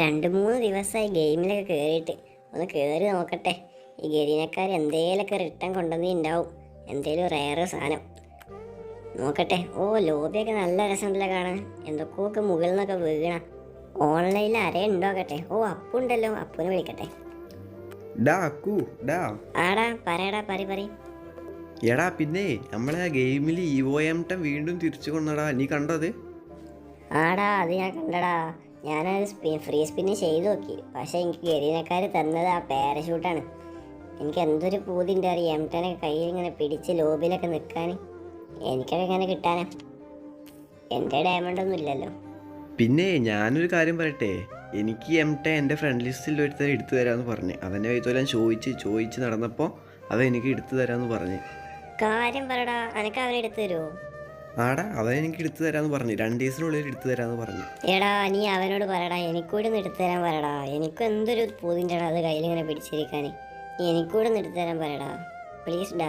രണ്ട് മൂന്ന് ദിവസമായി ഗെയിമിലൊക്കെ കയറിയിട്ട് ഒന്ന് കയറി നോക്കട്ടെ. ഈ ഗരീനക്കാർ എന്തേലൊക്കെ റിട്ടേൺ കൊണ്ടുവന്നേ ഉണ്ടാവും എന്തേലും റയറ് സാധനം. നോക്കട്ടെ. ഓ ലോബിയൊക്കെ നല്ല രസമുണ്ടല്ലോ കാണാൻ. എന്തൊക്കെയൊക്കെ മുകളിൽ നിന്നൊക്കെ വീണ. ഓൺലൈനിൽ അരേ ആരെയുണ്ടോക്കട്ടെ ഓ അപ്പുണ്ടല്ലോ അപ്പുനെ വിളിക്കട്ടെ. ആടാ പറയടാ പറി പറി എടാ പിന്നെ നമ്മളെ ആ ഗെയിമിൽ ഒ എം വീണ്ടും തിരിച്ചു കൊണ്ടടാ. നീ കണ്ടത് ആടാ അത് ഞാൻ കണ്ടടാ. ഞാനത് സ്പി ഫ്രീ സ്പിന്ന് ചെയ്ത് നോക്കി. പക്ഷേ എനിക്ക് ഗരീനക്കാർ തന്നത് ആ പാരഷൂട്ടാണ് എനിക്ക് എന്തൊരു പൂതിന്റെ അറിയാം? എം ടെനൊക്കെ കയ്യിൽ ഇങ്ങനെ പിടിച്ച് ലോബിലൊക്കെ നിൽക്കാൻ എനിക്കൊക്കെ ഇങ്ങനെ കിട്ടാനാ. എന്റെ ഡയമണ്ട് ഒന്നും ഇല്ലല്ലോ. പിന്നെ ഞാനൊരു കാര്യം പറയട്ടെ. എനിക്ക് എം ടെ എന്റെ ഫ്രണ്ട് ലിസ്റ്റിൽ ഒരുത്തർ എടുത്തു തരാമെന്ന് പറഞ്ഞു. അവന്റെ വൈത്തോലെ ഞാൻ ചോദിച്ച് ചോദിച്ച് നടന്നപ്പോൾ അത് എനിക്ക് എടുത്തു തരാമെന്ന് പറഞ്ഞു. കാര്യം പറടാ. അനക്ക് അവനെ എടുത്തു തരുമോ ആടാ അവൻ എനിക്ക് എടുത്തു തരാന്ന് പറഞ്ഞു. രണ്ട് ദിവസത്തിനുള്ളിൽ എടുത്തു തരാന്ന് പറഞ്ഞു. എടാ നീ അവനോട് പറയടാ എനിക്കൂടെ ഒന്ന് എടുത്തു തരാൻ പറയടാ. എനിക്ക് എന്തൊരു പൂതിന്റെടാ അത് കയ്യിലിങ്ങനെ പിടിച്ചിരിക്കാൻ നീ എനിക്കൂടെ ഒന്ന് എടുത്തു തരാൻ പറയടാ. പ്ലീസ് ഡാ.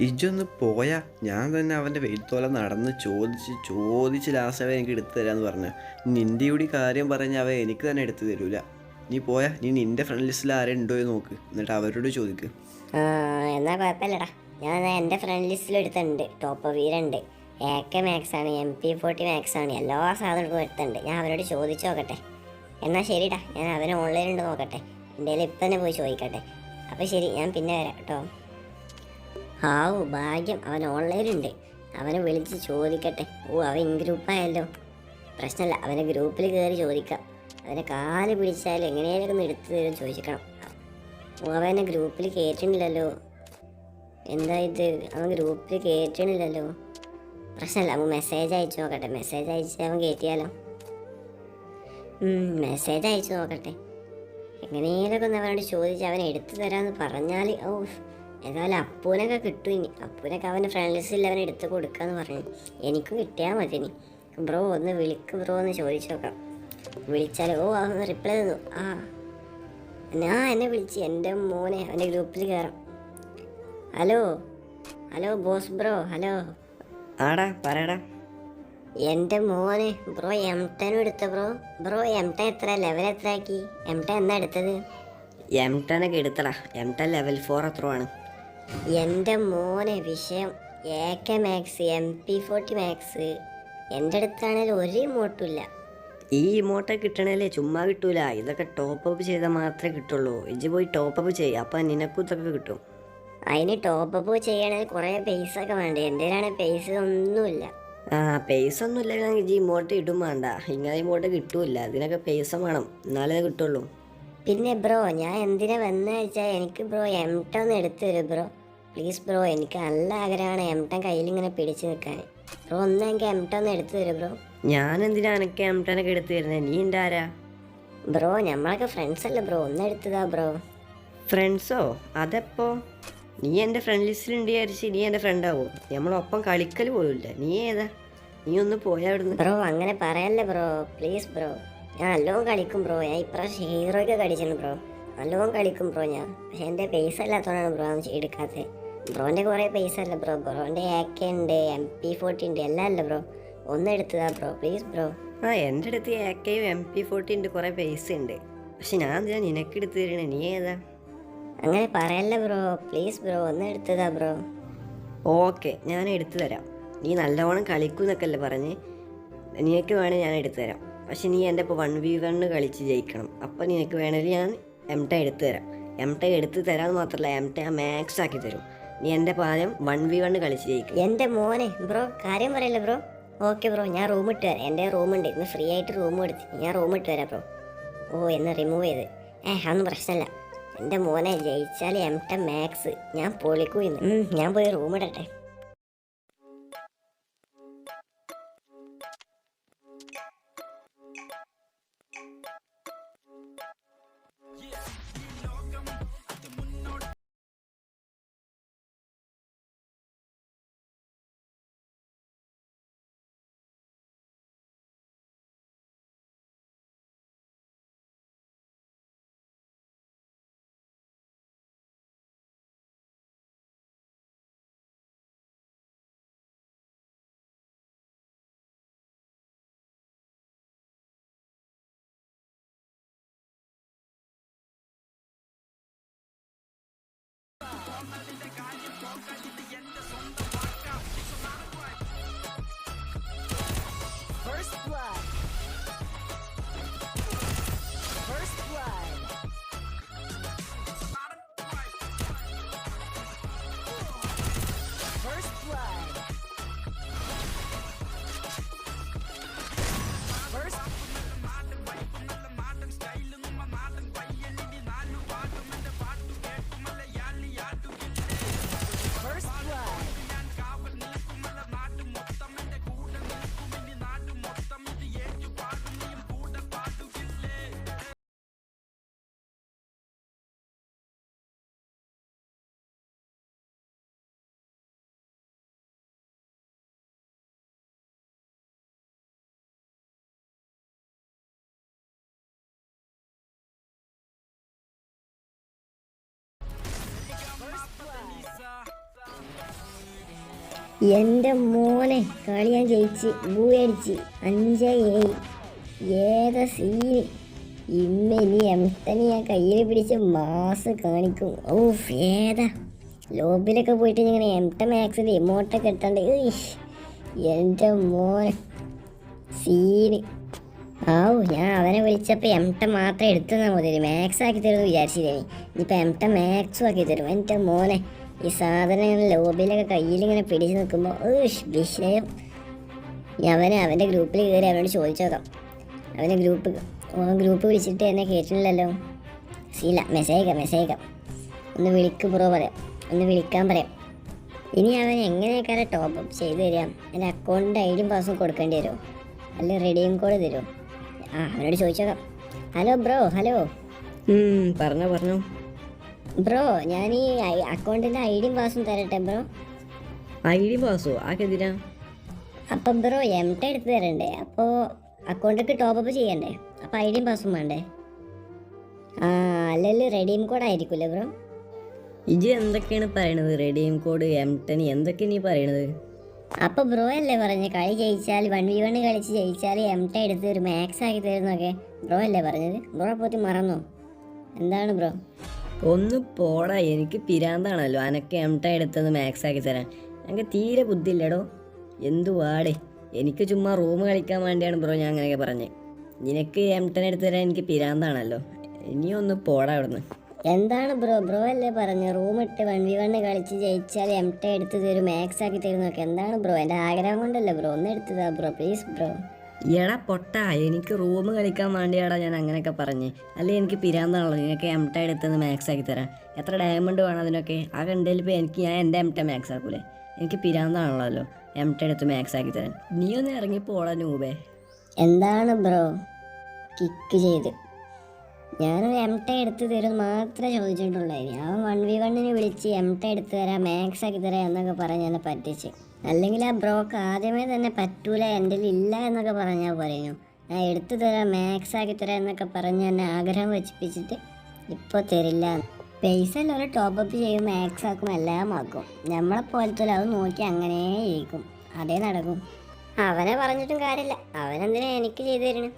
ഇജൊന്ന് പോയാ. ഞാൻ തന്നെ അവന്റെ വെയിത്തോലെ നടന്ന് ചോദിച്ച് ചോദിച്ച് ലാസ്റ്റ് അവൻ എനിക്ക് എടുത്തു തരാന്ന് പറഞ്ഞു. നിന്റെ കൂടി കാര്യം പറഞ്ഞ് അവൻ എനിക്ക് തന്നെ എടുത്തു തരൂല. നീ പോയാ നീ നിന്റെ ഫ്രണ്ട് ലിസ്റ്റിൽ ആരെ ഉണ്ടോ എന്ന് നോക്ക്. എന്നിട്ട് അവരോട് ചോദിക്ക്. എന്നാ കുഴപ്പമില്ലടാ. ഞാൻ എന്റെ ഫ്രണ്ട് ലിസ്റ്റിൽ എടുത്തിട്ടുണ്ട്. ടോപ്പ് വീരുണ്ട് എ കെ മാക്സ് ആണ് എം പി ഫോർട്ടി മാക്സ് ആണ് എല്ലാ സാധനവും വരുത്തുന്നുണ്ട് ഞാൻ അവരോട് ചോദിച്ചു നോക്കട്ടെ. എന്നാൽ ശരിടാ ഞാൻ അവനെ ഓൺലൈൻ ഉണ്ട് നോക്കട്ടെ. കയ്യിൽ ഇപ്പം തന്നെ പോയി ചോദിക്കട്ടെ. അപ്പോൾ ശരി ഞാൻ പിന്നെ വരാം കേട്ടോ. ഹാവു ഭാഗ്യം. അവൻ ഓൺലൈനുണ്ട് അവനെ വിളിച്ച് ചോദിക്കട്ടെ. ഓ അവൻ ഇൻ ഗ്രൂപ്പായല്ലോ പ്രശ്നമല്ല അവനെ ഗ്രൂപ്പിൽ കയറി ചോദിക്കാം. അവനെ കാൽ പിടിച്ചാൽ എങ്ങനെയൊക്കെ ഒന്ന് എടുത്തു തരും ചോദിക്കണം. ഓ അവനെ ഗ്രൂപ്പിൽ കയറ്റണില്ലല്ലോ എന്താ ഇത്? അവൻ ഗ്രൂപ്പിൽ കയറ്റണില്ലല്ലോ പ്രശ്നമില്ല. അപ്പോൾ മെസ്സേജ് അയച്ചു നോക്കട്ടെ. മെസ്സേജ് അയച്ച് അവൻ കയറ്റിയാലോ മെസ്സേജ് അയച്ചു നോക്കട്ടെ. എങ്ങനെയൊക്കെ ഒന്ന് അവനോട് ചോദിച്ച് അവൻ എടുത്തു തരാമെന്ന് പറഞ്ഞാൽ ഓ ഏതായാലും അപ്പൂനൊക്കെ കിട്ടും ഇനി. അപ്പൂനൊക്കെ അവന്റെ ഫ്രണ്ട് ലിസ്റ്റിൽ അവൻ എടുത്ത് കൊടുക്കാന്ന് പറഞ്ഞു. എനിക്കും കിട്ടിയാൽ മതി ഇനി. ബ്രോ ഒന്ന് വിളിക്ക് ബ്രോ എന്ന് ചോദിച്ചു നോക്കാം വിളിച്ചാൽ ഓ അവൻ റിപ്ലൈ തന്നു. ആ ഞാൻ എന്നെ വിളിച്ച് എന്റെ മോനെ അവന്റെ ഗ്രൂപ്പിൽ കയറാം hello? Hello boss bro hello? ആടാ പറയടാ. എന്റെ മോനെ ബ്രോ എം ടെൻ എടുത്ത ബ്രോ? ബ്രോ എം ടെൻ എത്ര? ലെവൽ എത്ര ആക്കി എം ടെൻ എന്നാ എടുത്തത്? എം ടെൻ ഒക്കെ എടുത്തടാ. എം ടെൻ ലെവൽ ഫോർ എത്ര ആണ്. എന്റെ മോനെ വിഷയം A K max M P forty max എന്റെ അടുത്താണെങ്കിൽ ഒരു ഇമോട്ടും ഇല്ല. ഈ ഇമോട്ട കിട്ടണല്ലേ ചുമ്മാ കിട്ടൂല. ഇതൊക്കെ ടോപ്പ് അപ്പ് ചെയ്താൽ മാത്രമേ കിട്ടുള്ളൂ. ഇജ്ജ് പോയി ടോപ്പ് അപ്പ് ചെയ്യുക അപ്പം നിനക്കും ഇതൊക്കെ കിട്ടും. അതിന് ടോപ്പ് അപ്പ് ചെയ്യണമെങ്കിൽ കുറേ പൈസ ഒക്കെ വേണ്ടേ? എന്റെ കയ്യിലാണെങ്കിൽ പൈസ ഒന്നുമില്ല. ആ പൈസ ഒന്നും ഇല്ലെങ്കിൽ ഇമോട്ട് ഇടും വേണ്ട ഇങ്ങനെ ഇമോട്ട് കിട്ടൂല അതിനൊക്കെ പൈസ വേണം. എന്നാലേ കിട്ടുള്ളൂ. പിന്നെ ബ്രോ ഞാൻ എന്തിനാ വന്ന വെച്ചാൽ എനിക്ക് ബ്രോ എം ടെൻ ഒന്ന് എടുത്തു തരും ബ്രോ പ്ലീസ് ബ്രോ എനിക്ക് നല്ല ആഗ്രഹമാണ് എം ടെൻ കയ്യിൽ ഇങ്ങനെ പിടിച്ചു നിൽക്കാൻ ബ്രോ ഒന്ന് എനിക്ക് എം ടെൻ ഒന്ന് എടുത്തു തരും ബ്രോ ഞാൻ എന്തിനാ എനിക്ക് എനക്ക് ഒക്കെ എടുത്തു തരുന്നത് നീ എന്റെ ആരാ? ബ്രോ നമ്മളൊക്കെ ഫ്രണ്ട്സ് അല്ലേ ബ്രോ ഒന്ന് എടുത്തതാ ബ്രോ ഫ്രണ്ട്സോ അതെപ്പോ? നീ എന്റെ ഫ്രണ്ട് ലിസ്റ്റിലുണ്ട് വിചാരിച്ച് നീ എന്റെ ഫ്രണ്ട് ആവോ. നമ്മളൊപ്പം കളിക്കൽ പോലുമില്ല. നീ ഏതാ? നീ ഒന്ന് പോയാ അവിടുന്ന്. ബ്രോ അങ്ങനെ പറയല്ലേ ബ്രോ പ്ലീസ് ബ്രോ ഞാൻ നല്ലോണം കളിക്കും ബ്രോ ഞാൻ ഇപ്രാവശ്യം ഹീറോയ്ക്ക് കളിച്ചിട്ടുണ്ട് ബ്രോ നല്ലോണം കളിക്കും ബ്രോ ഞാൻ. പക്ഷെ എന്റെ പൈസ ഇല്ലാത്തതുകൊണ്ടാണ് ബ്രോ എടുക്കാത്തത് ബ്രോന്റെ കുറേ പൈസ അല്ല ബ്രോ ബ്രോന്റെ എ കെ ഉണ്ട് എം പി ഫോർട്ടി ഉണ്ട് എല്ലാം അല്ല ബ്രോ ഒന്ന് എടുത്തതാ ബ്രോ പ്ലീസ് ബ്രോ ആ എന്റെ അടുത്ത് എ കെയും എം പി ഫോർട്ടി ഉണ്ട് കുറേ പൈസ ഉണ്ട് പക്ഷെ ഞാൻ ഞാൻ നിനക്ക് എടുത്തു തരണേ നീ ഏതാ? അങ്ങനെ പറയല്ല ബ്രോ. പ്ലീസ് ബ്രോ ഒന്ന് എടുത്തതാ ബ്രോ. ഓക്കെ ഞാൻ എടുത്തു തരാം. നീ നല്ലവണ്ണം കളിക്കൂന്നൊക്കെ അല്ലേ പറഞ്ഞ്. നിനക്ക് വേണേൽ ഞാൻ എടുത്തു തരാം. പക്ഷെ നീ എന്റെ ഇപ്പോൾ വൺ വി വണ്ണ് കളിച്ച് ജയിക്കണം. അപ്പോൾ നിനക്ക് വേണമെങ്കിൽ ഞാൻ എം ടെ എടുത്തു തരാം. എം ടെ എടുത്ത് തരാമെന്ന് മാത്രമല്ല എം ടെ ആ മാക്സ് ആക്കി തരും. നീ എന്റെ പാദ്യം വൺ വി വണ്ണ് കളിച്ച് ജയിക്കും. എന്റെ മോനെ ബ്രോ കാര്യം പറയല്ലേ ബ്രോ? ഓക്കെ ബ്രോ ഞാൻ റൂം ഇട്ട് തരാം. എന്റെ റൂമുണ്ട്. ഇന്ന് ഫ്രീ ആയിട്ട് റൂം എടുത്ത്. ഞാൻ റൂം ഇട്ട് തരാം ബ്രോ. ഓ എന്ന് റിമൂവ് ചെയ്ത്. ഏഹ് അതൊന്നും പ്രശ്നമില്ല. എന്റെ മോനെ ജയിച്ചാൽ എം ടെ മാക്സ്. ഞാൻ പൊളിക്കും ഇന്ന് ഞാൻ പോയി റൂം ഇടട്ടെ Somebody എന്റെ മോനെ കളി ഞാൻ ജയിച്ച് ഭൂയടിച്ച് അഞ്ച് ഏഴ്. ഏതാ സീന് ഇമ്മ ഇനി എംട്ടനെ ഞാൻ കയ്യിൽ പിടിച്ച് മാസ് കാണിക്കും. ഓ ഏതാ? ലോബിലൊക്കെ പോയിട്ട് ഇങ്ങനെ എംട്ട മാക്സിൽ ഇമോട്ടൊക്കെ ഇട്ടാണ്ട് എന്റെ മോനെ. സീന് ആവു ഞാൻ അവനെ വിളിച്ചപ്പോൾ എംട്ട മാത്രം എടുത്തു തന്നാൽ മതി മാക്സ് ആക്കി തരുമെന്ന് വിചാരിച്ചില്ലേ ഇനിയിപ്പോൾ എംട്ട മാക്സും ആക്കി തരും. എന്റെ മോനെ. ഈ സാധനം ഇങ്ങനെ ലോബിയിലൊക്കെ കയ്യിലിങ്ങനെ പിടിച്ച് നിൽക്കുമ്പോൾ വിഷയം. അവനെ അവന്റെ ഗ്രൂപ്പിൽ കയറി അവനോട് ചോദിച്ചോക്കാം അവന്റെ ഗ്രൂപ്പ് ഗ്രൂപ്പ് വിളിച്ചിട്ട് എന്നെ കേട്ടില്ലല്ലോ. സീല മെസ്സേജ് അയക്കാം മെസ്സേജ് അയക്കാം. ഒന്ന് വിളിക്ക് ബ്രോ പറയാം. ഒന്ന് വിളിക്കാൻ പറയാം. ഇനി അവൻ എങ്ങനെയൊക്കെ ടോപ്പ് അപ്പ് ചെയ്ത് തരാം എന്റെ അക്കൗണ്ടിന്റെ ഡിയും പാസ്സും കൊടുക്കേണ്ടി വരുമോ അല്ലെ റെഡീം കോഡ് തരുമോ ആ അവനോട് ചോദിച്ചോക്കാം ഹലോ ബ്രോ ഹലോ പറഞ്ഞോ പറഞ്ഞോ. ബ്രോ ഞാൻ ഈ അക്കൗണ്ടിന്റെ ഐ ഡി പാസും തരട്ടെ ബ്രോ. ഐ ഡി പാസോ? ആക്കെന്തിനാ അപ്പം ബ്രോ എം ടെ എടുത്ത് തരണ്ടേ? അപ്പോൾ അക്കൗണ്ടൊക്കെ ടോപ്പ് അപ്പ് ചെയ്യണ്ടേ? അപ്പോൾ ഐ ഡിയും പാസും വേണ്ടേ? ആ അല്ലെങ്കിൽ റെഡീം കോഡ് ആയിരിക്കൂലേ ബ്രോ? ഇജ് എന്തൊക്കെയാണ് പറയണത്? റെഡീം കോഡ് എം ടെൻ എന്തൊക്കെ നീ പറയണത്? അപ്പൊ ബ്രോ അല്ലേ പറഞ്ഞ് കളി ജയിച്ചാൽ വൺ വി വൺ കളിച്ച് ജയിച്ചാൽ എം ടെ എടുത്ത് ഒരു മാക്സ് ആക്കി തരുന്നൊക്കെ ബ്രോ അല്ലേ പറഞ്ഞത്? ബ്രോ പോത്തി മറന്നോ? എന്താണ് ബ്രോ? ഒന്ന് പോടാ എനിക്ക് പിരാന്താണല്ലോ. അനക്ക് എം ടെൻ എടുത്തത് മാക്സ് ആക്കി തരാൻ. ഞങ്ങൾക്ക് തീരെ ബുദ്ധിയില്ലടോ. എന്തുവാടേ. എനിക്ക് ചുമ്മാ റൂം കളിക്കാൻ വേണ്ടിയാണ് ബ്രോ ഞാൻ അങ്ങനെയൊക്കെ പറഞ്ഞത് നിനക്ക് എം എടുത്തു തരാൻ എനിക്ക് പിരാന്താണല്ലോ. ഇനി ഒന്ന് പോടാ അവിടുന്ന്. എന്താണ് ബ്രോ? ബ്രോ അല്ലേ പറഞ്ഞു റൂം ഇട്ട് വൺ വി വൺ കളിച്ച് ജയിച്ചാൽ എം ടെ എടുത്ത് തരും മാക്സ് ആക്കി തരുന്നൊക്കെ എന്താണ് ബ്രോ? എന്റെ ആഗ്രഹം കൊണ്ടല്ലേ ബ്രോ? ഒന്ന് എടുത്തതാ ബ്രോ പ്ലീസ് ബ്രോ. എടാ പൊട്ട എനിക്ക് റൂം കളിക്കാൻ വേണ്ടിയാടാ ഞാൻ അങ്ങനെയൊക്കെ പറഞ്ഞ്. അല്ലെങ്കിൽ എനിക്ക് പിരാന്താണല്ലോ നിനക്ക് എം ടെ എടുത്തെന്ന് മാക്സ് ആക്കി തരാം എത്ര ഡയമണ്ട് വേണം അതിനൊക്കെ? ആ കണ്ടതിൽ ഇപ്പോൾ എനിക്ക് ഞാൻ എന്റെ എം ടെ മാക്സ് ആക്കൂലേ? എനിക്ക് പിരാന്താണല്ലോ എം ടെ എടുത്ത് മാക്സ് ആക്കി തരാൻ. നീ ഒന്ന് ഇറങ്ങി പോടാ നൂബേ. എന്താണ് ബ്രോ? കിക്ക് ചെയ്ത്. ഞാനൊരു എം ടെ എടുത്ത് തരും മാത്രമേ ചോദിച്ചിട്ടുള്ളായിരുന്നു. അവൻ വൺ വി വണ്ണിന് വിളിച്ച് എം ടെ എടുത്ത് തരാം മാക്സ് ആക്കി തരാം എന്നൊക്കെ പറഞ്ഞ് എന്നെ പറ്റിച്ച്. അല്ലെങ്കിൽ ആ ബ്രോക്ക് ആദ്യമേ തന്നെ പറ്റൂല എന്റെ ഇല്ല എന്നൊക്കെ പറഞ്ഞാൽ പറയുന്നു ഞാൻ എടുത്തു തരാം മാക്സ് ആക്കി തരാം എന്നൊക്കെ പറഞ്ഞ് എന്നെ ആഗ്രഹം വെച്ചിപ്പിച്ചിട്ട് ഇപ്പോൾ തരില്ല. പൈസ എല്ലാവരും ടോപ്പ് അപ്പ് ചെയ്യും മാക്സ് ആക്കും എല്ലാം ആക്കും. നമ്മളെ പോലത്തെ അത് നോക്കി അങ്ങനെ ഇരിക്കും. അതേ നടക്കും. അവനെ പറഞ്ഞിട്ടും കാര്യമില്ല. അവനെന്തിനാ എനിക്ക് ചെയ്തു തരണം